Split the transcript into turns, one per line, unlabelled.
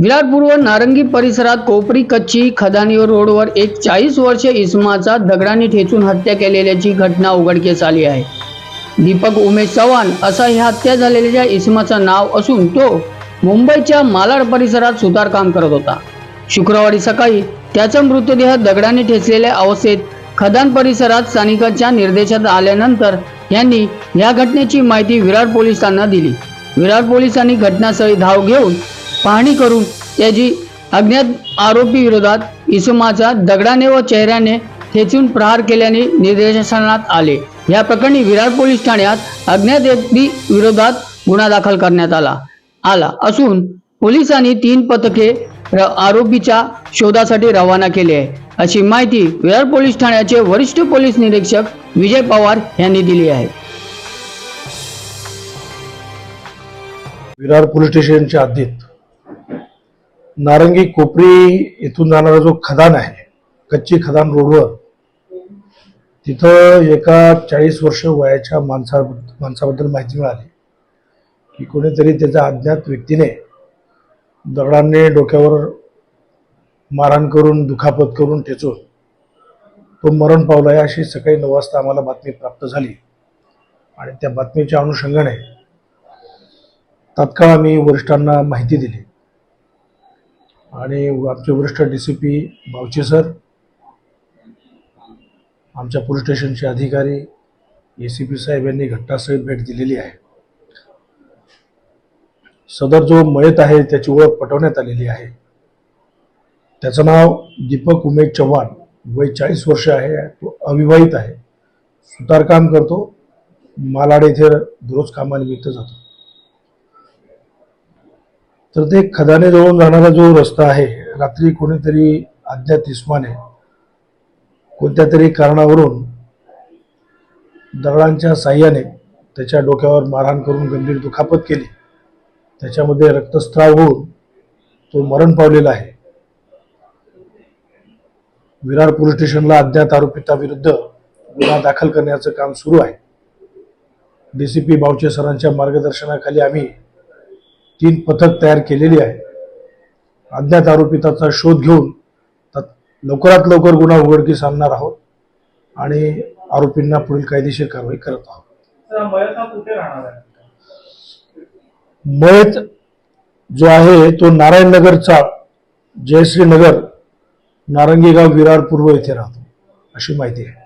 विराटपूर्व नारंगी परिसरात कोपरी कच्ची खदानी रोडवर एक चाळीस वर्ष इसमाचा दगडाने ठेचून हत्या केलेल्याची घटना उघडकीस आली आहे. दीपक उमेश चव्हाण असा ह्या हत्या झालेल्या इसमाचं नाव असून तो मुंबईच्या मालाड परिसरात सुतारकाम करत होता. शुक्रवारी सकाळी त्याचा मृतदेह दगडाने ठेचलेल्या अवस्थेत खदान परिसरात स्थानिकांच्या निर्देशात आल्यानंतर यांनी या घटनेची माहिती विरार पोलिसांना दिली. विरार पोलिसांनी घटनास्थळी धाव घेऊन पाहणी करून त्याची अज्ञात आरोपी विरोधात इसमाचा दगडाने व चेहऱ्याने ठेचून प्रहार केल्याने निर्देशनात आले. या प्रकरणी विरार पोलीस ठाण्यात अज्ञात व्यक्ती विरोधात गुन्हा दाखल करण्यात आला आला असून पोलिसांनी तीन पथके आरोपीच्या शोधासाठी रवाना केले आहे. अशी माहिती विरार पोलीस ठाण्याचे वरिष्ठ पोलीस निरीक्षक विजय पवार यांनी दिली आहे.
विरार पोलीस स्टेशनच्या हद्दीत नारंगी कोपरी येथून जाणारा जो खदान आहे कच्ची खदान रोडवर तिथं एका चाळीस वर्ष वयाच्या माणसा माणसाबद्दल माहिती मिळाली की कोणीतरी त्याच्या अज्ञात व्यक्तीने दगडांनी डोक्यावर मारहाण करून दुखापत करून ठेचून तो मरण पावला आहे अशी सकाळी नऊ वाजता आम्हाला बातमी प्राप्त झाली. आणि त्या बातमीच्या अनुषंगाने तात्काळ आम्ही वरिष्ठांना माहिती दिली. आणि आमचे वरिष्ठ D C P Bavache sir आमच्या पोलीस स्टेशनचे अधिकारी ए सी पी साहेब यांनी घटनास्थळी भेट दिलेली आहे. सदर जो मयत आहे त्याची ओळख पटवण्यात आलेली आहे. त्याचं नाव दीपक उमेश चव्हाण वय चाळीस वर्ष आहे तो अविवाहित आहे. सुतारकाम करतो. मालाड येथे दररोज कामानिमित्त जातो. तर ते खदाने जवळून जाणारा जो रस्ता आहे रात्री कोणीतरी अज्ञात इस्माने कोणत्या तरी कारणावरून दगडांच्या साह्याने त्याच्या डोक्यावर मारहाण करून गंभीर दुखापत केली. त्याच्यामध्ये रक्तस्त्राव होऊन तो मरण पावलेला आहे. विरार पोलीस स्टेशनला अज्ञात आरोपिताविरुद्ध गुन्हा दाखल करण्याचं काम सुरू आहे. डीसीपी बावचे सरांच्या मार्गदर्शनाखाली आम्ही तीन पथक तयार केलेली आहे. अज्ञात आरोपिताचा शोध घेऊन लवकरात लवकर गुन्हा उघडकीस आणणार आहोत आणि आरोपींना पुढील कायदेशीर कारवाई करत आहोत. मयत जो आहे तो नारायण नगरचा जयश्री नगर नारंगी गाव विरार पूर्व येथे राहतो अशी माहिती आहे.